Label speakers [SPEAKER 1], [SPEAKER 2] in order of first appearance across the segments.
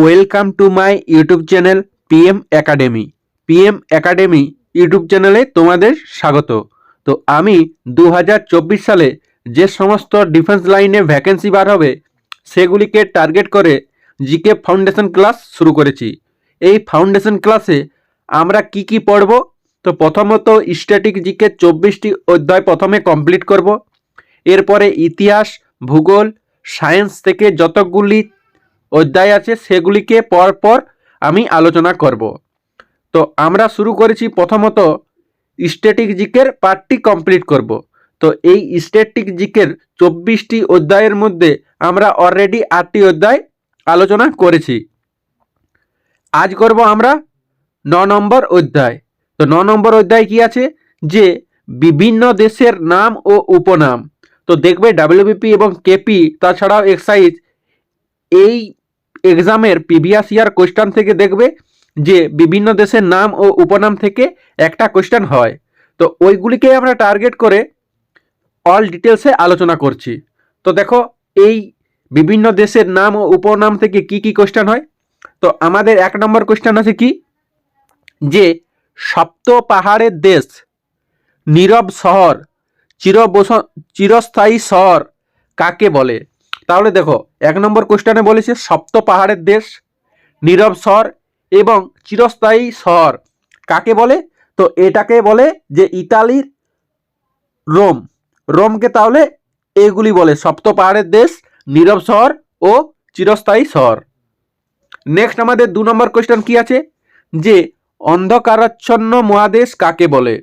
[SPEAKER 1] Welcome to my YouTube channel PM academy PM academy YouTube চ্যানেলে তোমাদের স্বাগত। তো আমি দু হাজার চব্বিশ সালে যে সমস্ত ডিফেন্স লাইনে ভ্যাকেন্সি বার হবে, সেগুলিকে টার্গেট করে জিকে ফাউন্ডেশন ক্লাস শুরু করেছি। এই ফাউন্ডেশন ক্লাসে আমরা কি কি পড়ব? তো প্রথমত স্ট্যাটিক জিকে চব্বিশটি অধ্যায় প্রথমে কমপ্লিট করব। এরপরে ইতিহাস, ভূগোল সায়েন্স থেকে যতগুলি অধ্যায় আছে, সেগুলিকে পর পর আমি আলোচনা করব। তো আমরা শুরু করেছি প্রথমত স্ট্যাটিক জিকের পার্টটি কমপ্লিট করব। তো এই স্ট্যাটিক জিকের চব্বিশটি অধ্যায়ের মধ্যে আমরা অলরেডি আটটি অধ্যায় আলোচনা করেছি। আজ করব আমরা ন নম্বর অধ্যায়। তো ন নম্বর অধ্যায় কি আছে? যে বিভিন্ন দেশের নাম ও উপনাম। তো দেখবে ডাব্লিউবিপি এবং কেপি তাছাড়াও এক্সাইজ এই এক্সামের প্রিভিয়াস ইয়ার কোয়েশ্চান থেকে দেখবে যে বিভিন্ন দেশের নাম ও উপনাম থেকে একটা কোয়েশ্চান হয়। তো ওইগুলিকে আমরা টার্গেট করে অল ডিটেলসে আলোচনা করছি। তো দেখো, এই বিভিন্ন দেশের নাম ও উপনাম থেকে কি কি কোয়েশ্চান হয়? তো আমাদের এক নম্বর কোয়েশ্চান আছে কি? যে সপ্ত পাহাড়ের দেশ, নীরব শহর, চিরবস, চিরস্থায়ী শহর কাকে বলে? তাহলে দেখো, এক নম্বর কোশ্চেনে বলেছে, সপ্ত পাহাড়ের দেশ, নীরব শহর এবং চিরস্থায়ী শহর কাকে বলে? তো এটাকে বলে যে ইতালির রোম। রোমকে তাহলে এগুলি বলে, সপ্ত পাহাড়ের দেশ, নীরব শহর ও চিরস্থায়ী শহর নেক্সট আমাদের দু নম্বর কোয়েশ্চেন কি আছে? যে অন্ধকারাচ্ছন্ন মহাদেশ কাকে বলে?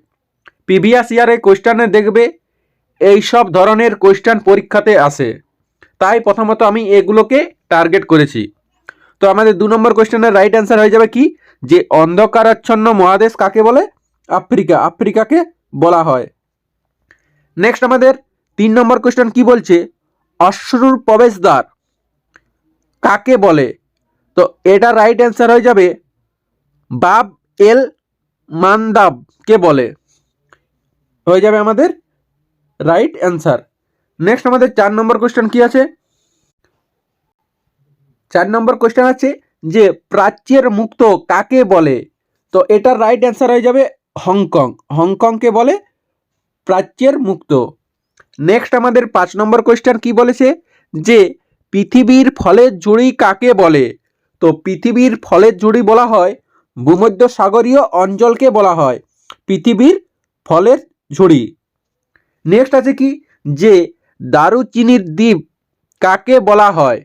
[SPEAKER 1] প্রিভিয়াস ইয়ারে কোয়েশ্চানে দেখবে এই সব ধরনের কোয়েশ্চান পরীক্ষাতে আসে। তাই প্রথমত আমি এগুলোকে টার্গেট করেছি। তো আমাদের দু নম্বর কোয়েশ্চেনের রাইট অ্যান্সার হয়ে যাবে কি? যে অন্ধকারাচ্ছন্ন মহাদেশ কাকে বলে? আফ্রিকা, আফ্রিকাকে বলা হয়। নেক্সট আমাদের তিন নম্বর কোয়েশ্চেন কি বলছে? অশ্রুর প্রবেশদ্বার কাকে বলে? তো এটা রাইট অ্যান্সার হয়ে যাবে বাব এল মান্দাবকে বলে। হয়ে যাবে আমাদের রাইট অ্যান্সার নেক্সট আমাদের চার নম্বর কোয়েশ্চেন কি আছে? চার নম্বর কোয়েশ্চেন আছে যে প্রাচ্যের মুক্ত কাকে বলে? তো এটার রাইট অ্যান্সার হয়ে যাবে হংকং। হংকংকে বলে? প্রাচ্যের মুক্ত। নেক্সট আমাদের পাঁচ নম্বর কোয়েশ্চেন কি বলেছে? যে পৃথিবীর ফলের ঝুড়ি কাকে বলে? তো পৃথিবীর ফলের ঝুড়ি বলা হয় ভূমধ্য সাগরীয় অঞ্চলকে বলা হয়। পৃথিবীর ফলের ঝুড়ি। নেক্সট আছে কি? যে দারুচিনির দ্বীপ কাকে বলা হয়?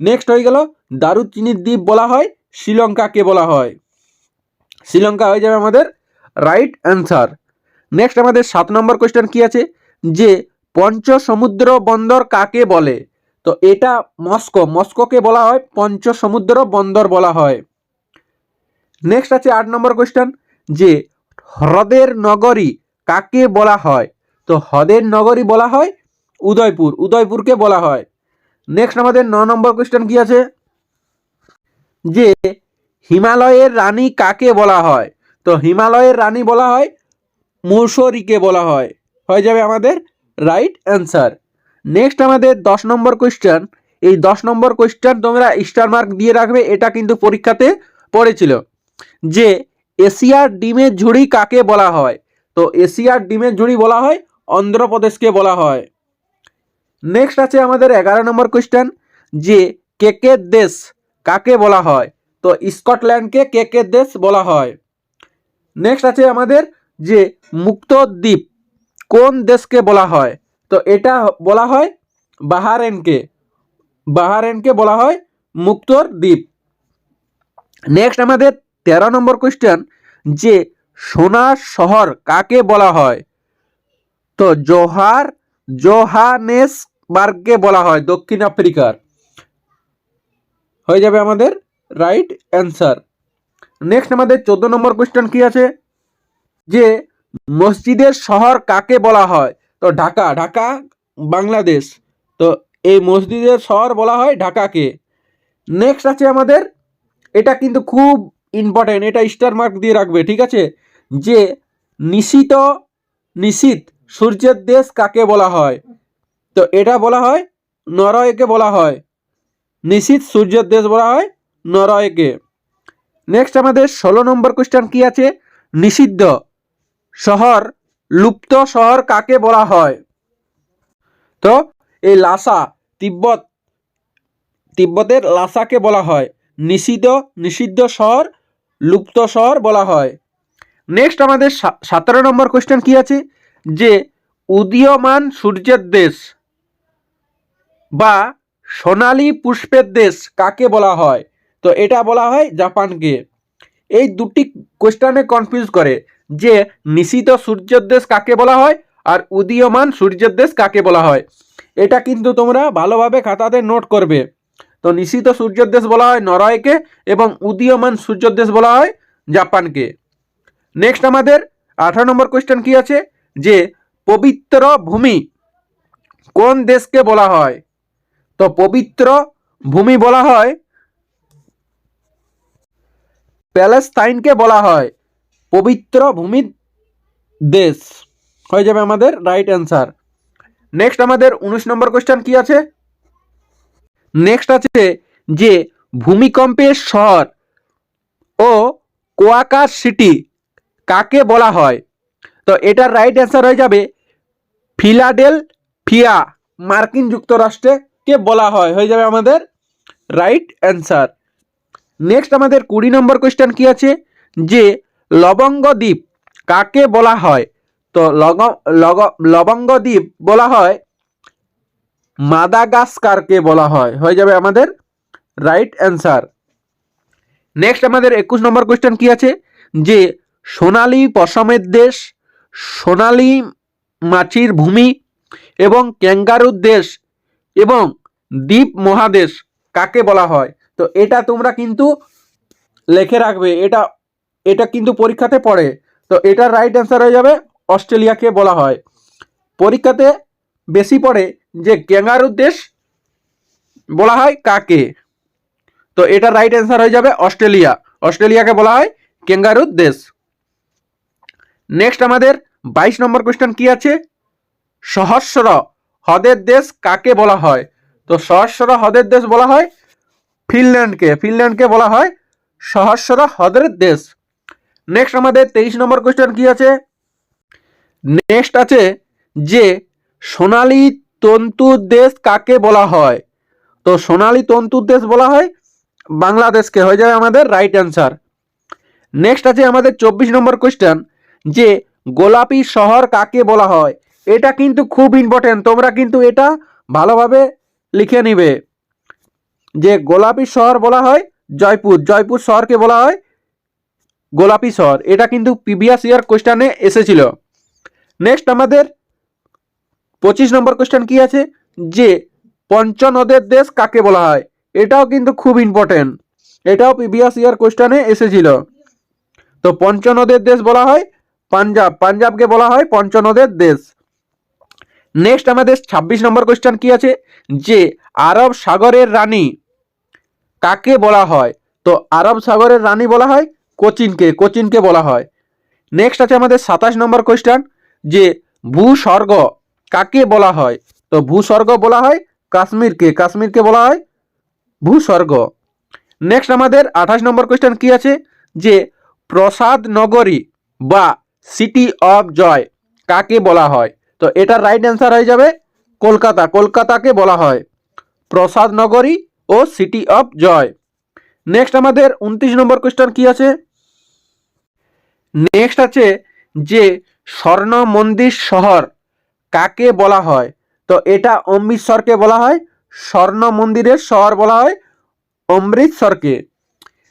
[SPEAKER 1] নেক্সট হয়ে গেল, দারুচিনির দ্বীপ বলা হয়, শ্রীলঙ্কাকে বলা হয়। শ্রীলঙ্কা হয়ে যাবে আমাদের রাইট অ্যান্সার নেক্সট আমাদের সাত নম্বর কোয়েশ্চেন কি আছে? যে পঞ্চ সমুদ্র বন্দর কাকে বলে? তো এটা মস্কো, মস্কোকে বলা হয় পঞ্চ সমুদ্র বন্দর বলা হয়। নেক্সট আছে আট নম্বর কোয়েশ্চেন যে হ্রদের নগরী কাকে বলা হয়? তো হ্রদের নগরী বলা হয় উদয়পুর, উদয়পুরকে বলা হয়। নেক্সট আমাদের ন নম্বর কোয়েশ্চেন কি আছে? যে হিমালয়ের রানী কাকে বলা হয়? তো হিমালয়ের রানী বলা হয়, মুসরিকে বলা হয়। হয়ে যাবে আমাদের রাইট অ্যান্সার নেক্সট আমাদের দশ নম্বর কোয়েশ্চেন এই দশ নম্বর কোয়েশ্চেন তোমরা স্টার মার্ক দিয়ে রাখবে, এটা কিন্তু পরীক্ষাতে পড়েছিল। যে এশিয়ার ডিমের ঝুড়ি কাকে বলা হয়? তো এশিয়ার ডিমের ঝুড়ি বলা হয়, অন্ধ্রপ্রদেশকে বলা হয়। নেক্সট আছে আমাদের এগারো নম্বর কোয়েশ্চেন যে কেকের দেশ কাকে বলা হয়? তো স্কটল্যান্ডকে কেকের দেশ বলা হয়? নেক্সট আছে আমাদের যে মুক্ত দ্বীপ কোন দেশকে বলা হয়? তো এটা বলা হয় বাহারেনকে। বাহারেনকে বলা হয় মুক্তর দ্বীপ নেক্সট আমাদের তেরো নম্বর কোয়েশ্চেন যে সোনার শহর কাকে বলা হয়? তো জোহার জোহানেসবার্গকে বলা হয়, দক্ষিণ আফ্রিকার। হয়ে যাবে আমাদের রাইট অ্যান্সার নেক্সট আমাদের চোদ্দ নম্বর কোয়েশ্চেন কি আছে? যে মসজিদের শহর কাকে বলা হয়? তো ঢাকা ঢাকা, বাংলাদেশ। তো এই মসজিদের শহর বলা হয় ঢাকাকে। নেক্সট আছে আমাদের, এটা কিন্তু খুব ইম্পর্টেন্ট এটা স্টার মার্ক দিয়ে রাখবে, ঠিক আছে? যে নিশিত নিশীত সূর্যের দেশ কাকে বলা হয়? তো এটা বলা হয় নরওয়েকে বলা হয়। নিশীত সূর্যের দেশ বলা হয় নরওয়েকে। নেক্সট আমাদের ষোলো নম্বর কোয়েশ্চেন কি আছে? নিষিদ্ধ শহর, লুপ্ত শহর কাকে বলা হয়? তো এই লাসা, তিব্বত, তিব্বতের লাসাকে বলা হয়। নিষিদ্ধ নিষিদ্ধ শহর, লুপ্ত শহর বলা হয়। নেক্সট আমাদের সতেরো নম্বর কোয়েশ্চেন কি আছে? যে উদীয়মান সূর্যের দেশ বা সোনালী পুষ্পের দেশ কাকে বলা হয়? তো এটা বলা হয় জাপানকে। এই দুটি কোয়েশ্চেনে কনফিউজ করে যে নিশিত সূর্যের দেশ কাকে বলা হয় আর উদীয়মান সূর্যের দেশ কাকে বলা হয়। এটা কিন্তু তোমরা ভালোভাবে খাতাতে নোট করবে। তো নিশিত সূর্যের দেশ বলা হয় নরওয়েকে এবং উদীয়মান সূর্যের দেশ বলা হয় জাপানকে। নেক্সট আমাদের আঠারো নম্বর কোয়েশ্চেন কি আছে? যে পবিত্র ভূমি কোন দেশকে বলা হয়? তো পবিত্র ভূমি বলা হয় প্যালেস্তাইনকে বলা হয় পবিত্র ভূমি দেশ। হয়ে যাবে আমাদের রাইট অ্যান্সার নেক্সট আমাদের উনিশ নম্বর কোয়েশ্চেন কি আছে? নেক্সট আছে যে ভূমিকম্পের শহর ও কোয়াকার সিটি কাকে বলা হয়? তো এটার রাইট অ্যান্সার হয়ে যাবে ফিলাডেলফিয়া, মার্কিন যুক্তরাষ্ট্রে কে বলা হয়? হয়ে যাবে আমাদের রাইট অ্যান্সার নেক্সট আমাদের কুড়ি নম্বর কোয়েশ্চেন কি আছে? যে লবঙ্গ দ্বীপ কাকে বলা হয়? তো লগ লগ লবঙ্গ দ্বীপ বলা হয় মাদাগাস্কারকে বলা হয়। হয়ে যাবে আমাদের রাইট অ্যান্সার নেক্সট আমাদের একুশ নম্বর কোয়েশ্চেন কি আছে? যে সোনালী পশমের দেশ সোনালী মাছির ভূমি এবং ক্যাঙ্গারুর দেশ এবং দ্বীপ মহাদেশ, কাকে বলা হয়? তো এটা তোমরা কিন্তু লিখে রাখবে। এটা এটা কিন্তু পরীক্ষাতে পড়ে। তো এটার রাইট অ্যান্সার হয়ে যাবে অস্ট্রেলিয়াকে বলা হয়। পরীক্ষাতে বেশি পড়ে যে ক্যাঙ্গারুর দেশ বলা হয় কাকে? তো এটা রাইট অ্যান্সার হয়ে যাবে অস্ট্রেলিয়া। অস্ট্রেলিয়াকে বলা হয় ক্যাঙ্গারুর দেশ। নেক্সট আমাদের বাইশ নম্বর কোয়েশ্চেন কি আছে? সহস্র হ্রদের দেশ কাকে বলা হয়? তো সহস্র হ্রদের দেশ বলা হয় ফিনল্যান্ডকে। ফিনল্যান্ডকে বলা হয় সহস্র হ্রদের দেশ। নেক্সট আমাদের তেইশ নম্বর কোয়েশ্চেন কি আছে? নেক্সট আছে যে সোনালী তন্তুর দেশ কাকে বলা হয়? তো সোনালী তন্তুর দেশ বলা হয় বাংলাদেশকে। হয়ে যাবে আমাদের রাইট অ্যান্সার নেক্সট আছে আমাদের চব্বিশ নম্বর কোয়েশ্চেন যে গোলাপি শহর কাকে বলা হয়, এটা কিন্তু খুব ইম্পর্টেন্ট তোমরা কিন্তু এটা ভালোভাবে লিখে নিবে। যে গোলাপি শহর বলা হয় জয়পুর। জয়পুর শহরকে বলা হয় গোলাপি শহর। এটা কিন্তু প্রিভিয়াস ইয়ার কোয়েশ্চেনে এসেছিল। নেক্সট আমাদের পঁচিশ নম্বর কোয়েশ্চেন কি আছে? যে পঞ্চনদের দেশ কাকে বলা হয়? এটাও কিন্তু খুব ইম্পর্টেন্ট এটাও প্রিভিয়াস ইয়ার কোয়েশ্চেনে এসেছিল। তো পঞ্চনদের দেশ বলা হয় পাঞ্জাব, পাঞ্জাবকে বলা হয় পঞ্চনদের দেশ। নেক্সট আমাদের ছাব্বিশ নম্বর কোয়েশ্চেন কি আছে? যে আরব সাগরের রানী কাকে বলা হয়? তো আরব সাগরের রানী বলা হয় কোচিনকে কোচিনকে বলা হয়। নেক্সট আছে আমাদের সাতাশ নম্বর কোয়েশ্চেন যে ভূস্বর্গ কাকে বলা হয়? তো ভূস্বর্গ বলা হয় কাশ্মীরকে কাশ্মীরকে বলা হয় ভূস্বর্গ। নেক্সট আমাদের আঠাশ নম্বর কোয়েশ্চেন কি আছে? যে প্রসাদ নগরী বা সিটি অফ জয় কাকে বলা হয়? তো এটার রাইট অ্যান্সার হয়ে যাবে কলকাতা। কলকাতাকে বলা হয় প্রসাদ নগরী ও সিটি অফ জয় নেক্সট আমাদের উনত্রিশ নম্বর কোয়েশ্চেন কি আছে? নেক্সট আছে যে স্বর্ণ মন্দির শহর কাকে বলা হয়? তো এটা অমৃতসরকে বলা হয়, স্বর্ণ মন্দিরের শহর বলা হয় অমৃতসরকে।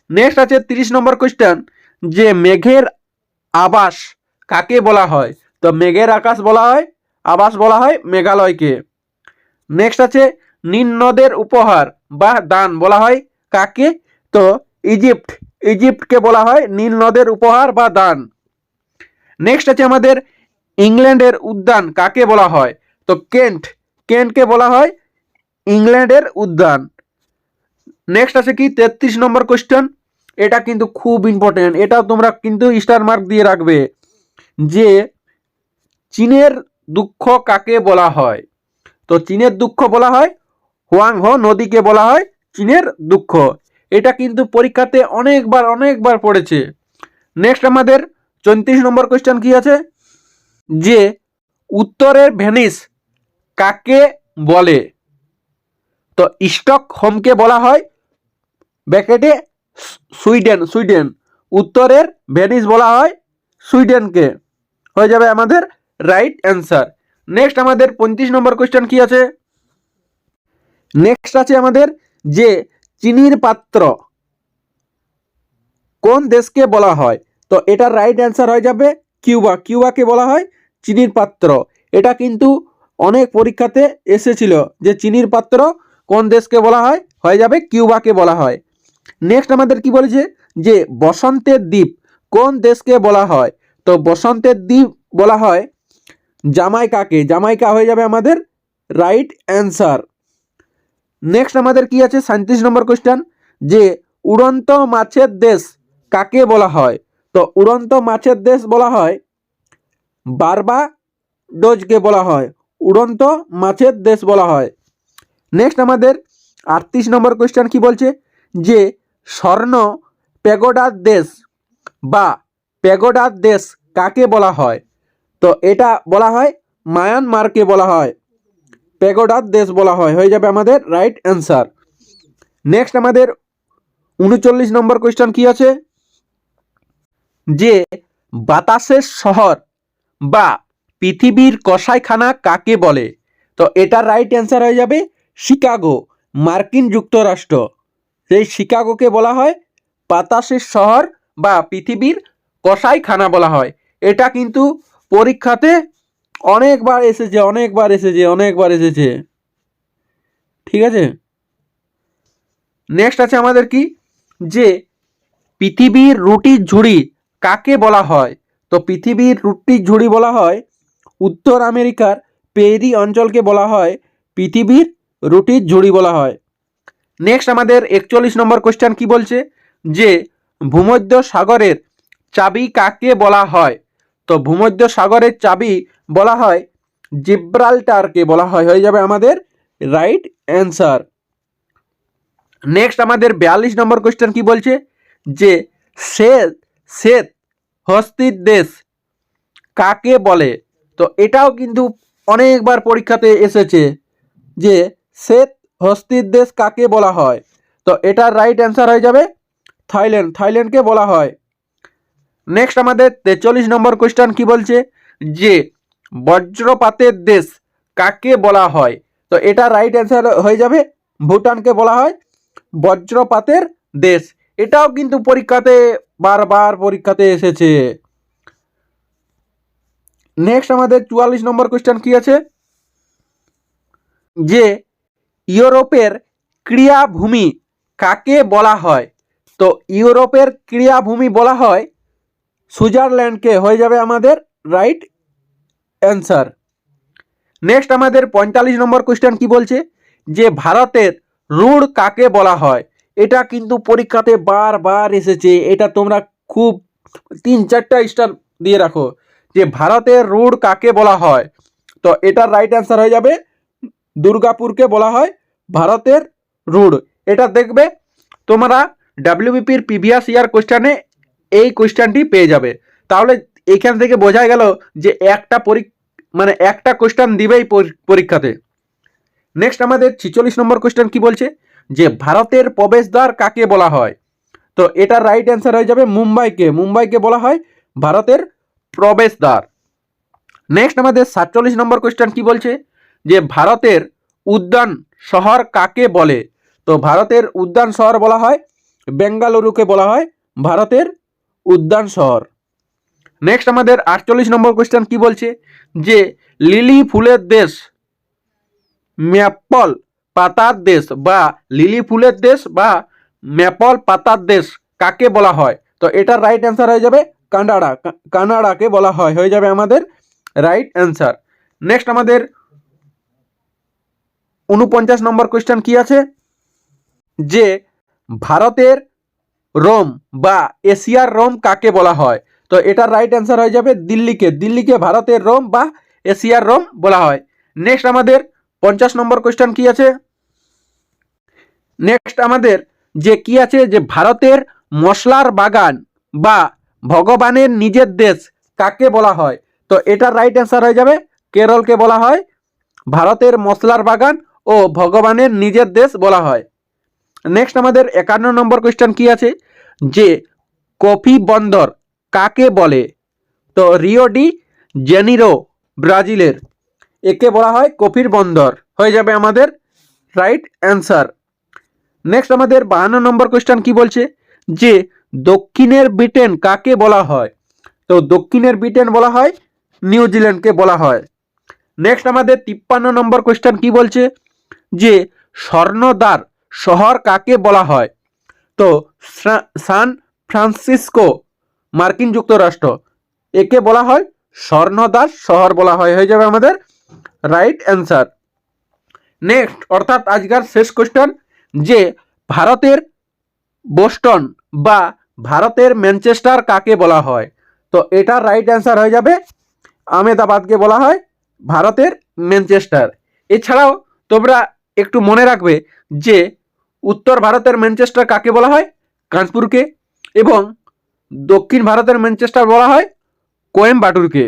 [SPEAKER 1] নেক্সট আছে তিরিশ নম্বর কোয়েশ্চেন যে মেঘের আবাস কাকে বলা হয়? তো মেঘের আকাশ বলা হয়, আবাস বলা হয় মেঘালয়কে। নেক্সট আছে নীল নদের উপহার বা দান বলা হয় কাকে? তো ইজিপ্ট, ইজিপ্টকে বলা হয় নীল নদের উপহার বা দান। নেক্সট আছে আমাদের, ইংল্যান্ডের উদ্যান কাকে বলা হয়? তো কেন্ট, কেন্টকে বলা হয় ইংল্যান্ডের উদ্যান। নেক্সট আছে কি? তেত্রিশ নম্বর কোয়েশ্চেন এটা কিন্তু খুব ইম্পর্টেন্ট এটা তোমরা কিন্তু স্টার মার্ক দিয়ে রাখবে। যে চীনের দুঃখ কাকে বলা হয়? তো চীনের দুঃখ বলা হয়, হোয়াংহো নদীকে বলা হয় চীনের দুঃখ। এটা কিন্তু পরীক্ষাতে অনেকবার অনেকবার পড়েছে। নেক্সট আমাদের চৌত্রিশ নম্বর কোয়েশ্চেন কি আছে? যে উত্তরের ভেনিস কাকে বলে? তো স্টক হোমকে বলা হয় ব্যাকেটে সুইডেন সুইডেন। উত্তরের ভেনিস বলা হয় সুইডেনকে। হয়ে যাবে আমাদের রাইট অ্যান্সার নেক্সট আমাদের পঁয়ত্রিশ নম্বর কোয়েশ্চেন কি আছে? নেক্সট আছে আমাদের যে চিনির পাত্র কোন দেশকে বলা হয়? তো এটার রাইট অ্যান্সার হয়ে যাবে কিউবা। কিউবাকে বলা হয় চিনির পাত্র। এটা কিন্তু অনেক পরীক্ষাতে এসেছিল যে চিনির পাত্র কোন দেশকে বলা হয়? হয়ে যাবে কিউবাকে বলা হয়। নেক্সট আমাদের কি বলেছে? যে বসন্তের দ্বীপ কোন দেশকে বলা হয়? তো বসন্তের দ্বীপ বলা হয় জামাইকাকে। জামাইকা হয়ে যাবে আমাদের রাইট অ্যান্সার নেক্সট আমাদের কি আছে? সাঁত্রিশ নম্বর কোয়েশ্চেন যে উড়ন্ত মাছের দেশ কাকে বলা হয়? তো উড়ন্ত মাছের দেশ বলা হয় বারবা ডোজকে বলা হয়। উড়ন্ত মাছের দেশ বলা হয়। নেক্সট আমাদের আটত্রিশ নম্বর কোয়েশ্চেন কি বলছে? যে স্বর্ণ প্যাগোডার দেশ বা প্যাগোডার দেশ কাকে বলা হয়? তো এটা বলা হয় মায়ানমারকে বলা হয়। প্যাগোডার দেশ বলা হয়। হয়ে যাবে আমাদের রাইট অ্যান্সার নেক্সট আমাদের উনচল্লিশ নম্বর কোয়েশ্চেন কি আছে? যে বাতাসের শহর বা পৃথিবীর কসাইখানা কাকে বলে? তো এটার রাইট অ্যান্সার হয়ে যাবে শিকাগো, মার্কিন যুক্তরাষ্ট্র। সেই শিকাগোকে বলা হয় বাতাসের শহর বা পৃথিবীর কসাইখানা বলা হয়। এটা কিন্তু পরীক্ষাতে অনেকবার এসেছে অনেকবার এসেছে অনেকবার এসেছে। ঠিক আছে? নেক্সট আছে আমাদের কি? যে পৃথিবীর রুটির ঝুড়ি কাকে বলা হয়? তো পৃথিবীর রুটির ঝুড়ি বলা হয়, উত্তর আমেরিকার পেরি অঞ্চলকে বলা হয়, পৃথিবীর রুটির ঝুড়ি বলা হয়। নেক্সট আমাদের একচল্লিশ নম্বর কোয়েশ্চেন কি বলছে? যে ভূমধ্য সাগরের চাবি কাকে বলা হয়? তো ভূমধ্য সাগরের চাবি বলা হয়, জিব্রাল্টারকে বলা হয়। হয়ে যাবে আমাদের রাইট অ্যান্সার নেক্সট আমাদের বিয়াল্লিশ নম্বর কোয়েশ্চেন কি বলছে? যে শ্বেত শ্বেত হস্তির দেশ কাকে বলে? তো এটাও কিন্তু অনেকবার পরীক্ষাতে এসেছে যে শ্বেত হস্তির দেশ কাকে বলা হয়? তো এটার রাইট অ্যান্সার হয়ে যাবে থাইল্যান্ড। থাইল্যান্ডকে বলা হয় নেক্সট আমাদের তেচল্লিশ নম্বর কোয়েশ্চেন কি বলছে? যে বজ্রপাতের দেশ কাকে বলা হয়? তো এটা রাইট অ্যান্সার হয়ে যাবে। ভুটানকে বলা হয় বজ্রপাতের দেশ। এটাও কিন্তু পরীক্ষাতে, বারবার পরীক্ষাতে এসেছে। নেক্সট আমাদের চুয়াল্লিশ নম্বর কোয়েশ্চেন কি আছে? যে ইউরোপের ক্রিয়াভূমি কাকে বলা হয়? তো ইউরোপের ক্রিয়াভূমি বলা হয় সুইজারল্যান্ডকে হয়ে যাবে আমাদের রাইট অ্যান্সার। নেক্সট আমাদের পঁয়তাল্লিশ নম্বর কোয়েশ্চেন কি বলছে? যে ভারতের রুড় কাকে বলা হয়? এটা কিন্তু পরীক্ষাতে বারবার এসেছে। এটা তোমরা খুব তিন চারটা স্টার দিয়ে রাখো। যে ভারতের রুড় কাকে বলা হয়? তো এটার রাইট অ্যান্সার হয়ে যাবে দুর্গাপুরকে বলা হয় ভারতের রুড় এটা দেখবে তোমরা ডাব্লিউবিপির প্রিভিয়াস ইয়ার কোয়েশ্চানে এই কোয়েশ্চানটি পেয়ে যাবে। তাহলে এইখান থেকে বোঝা গেল যে একটা পরী মানে একটা কোয়েশ্চান দিবেই পরী- পরীক্ষাতে। নেক্সট আমাদের ছিচল্লিশ নম্বর কোয়েশ্চেন কি বলছে? যে ভারতের প্রবেশদ্বার কাকে বলা হয়? তো এটার রাইট অ্যান্সার হয়ে যাবে মুম্বাইকে। মুম্বাইকে বলা হয় ভারতের প্রবেশদ্বার। নেক্সট আমাদের সাতচল্লিশ নম্বর কোয়েশ্চেন কি বলছে? যে ভারতের উদ্যান শহর কাকে বলে? তো ভারতের উদ্যান শহর বলা হয়, বেঙ্গালুরুকে বলা হয় ভারতের উদ্যান শহর। নেক্সট আমাদের আটচল্লিশ নম্বর কোয়েশ্চেন কি বলছে? যে লিলি ফুলের দেশ, ম্যাপল পাতার দেশ বা লিলি ফুলের দেশ বা ম্যাপল পাতার দেশ কাকে বলা হয়? তো এটার রাইট অ্যান্সার হয়ে যাবে কানাডা। কানাডাকে বলা হয়। হয়ে যাবে আমাদের রাইট অ্যান্সার নেক্সট আমাদের উনপঞ্চাশ নম্বর কোয়েশ্চেন কি আছে? যে ভারতের রোম বা এশিয়ার রোম কাকে বলা হয়? তো এটার রাইট অ্যান্সার হয়ে যাবে দিল্লিকে। দিল্লিকে ভারতের রোম বা এশিয়ার রোম বলা হয়। নেক্সট আমাদের পঞ্চাশ নম্বর কোয়েশ্চেন কি আছে? নেক্সট আমাদের যে কি আছে? যে ভারতের মশলার বাগান বা ভগবানের নিজের দেশ কাকে বলা হয়? তো এটার রাইট অ্যান্সার হয়ে যাবে কেরলকে বলা হয়। ভারতের মশলার বাগান ও ভগবানের নিজের দেশ বলা হয়। নেক্সট আমাদের একান্ন নম্বর কোয়েশ্চেন কি আছে? যে কফি বন্দর কাকে বলে? তো রিও ডি জেনিরো ব্রাজিলের। একে বলা হয় কফির বন্দর। হয়ে যাবে আমাদের রাইট অ্যান্সার নেক্সট আমাদের বাহান্ন নম্বর কোয়েশ্চেন কি বলছে? যে দক্ষিণের ব্রিটেন কাকে বলা হয়? তো দক্ষিণের ব্রিটেন বলা হয় নিউজিল্যান্ডকে বলা হয়। নেক্সট আমাদের তিপ্পান্ন নম্বর কোয়েশ্চেন কি বলছে? যে স্বর্ণদ্বার শহর কাকে বলা হয়? তো সান ফ্রান্সিসকো, মার্কিন যুক্তরাষ্ট্র। একে বলা হয় স্বর্ণদাস, শহর বলা হয়, হয়ে যাবে আমাদের রাইট অ্যান্সার। নেক্সট, অর্থাৎ আজকের শেষ কোশ্চেন, যে ভারতের বোস্টন বা ভারতের ম্যানচেস্টার কাকে বলা হয়? তো এটার রাইট অ্যান্সার হয়ে যাবে। আহমেদাবাদকে বলা হয় ভারতের ম্যানচেস্টার। এছাড়াও তোমরা একটু মনে রাখবে যে উত্তর ভারতের ম্যানচেস্টার কাকে বলা হয়? কানপুরকে। এবং দক্ষিণ ভারতের ম্যানচেস্টার বলা হয় কোয়েম্বাটুরকে।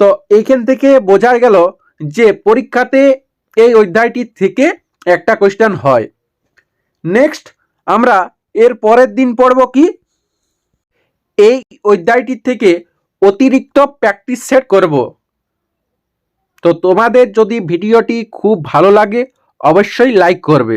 [SPEAKER 1] তো এইখান থেকে বোঝা গেল যে পরীক্ষাতে এই অধ্যায়টি থেকে একটা কোয়েশ্চেন হয়। নেক্সট আমরা এর পরের দিন পড়ব কি? এই অধ্যায়টির থেকে অতিরিক্ত প্র্যাকটিস সেট করব। তো তোমাদের যদি ভিডিওটি খুব ভালো লাগে অবশ্যই লাইক করবে।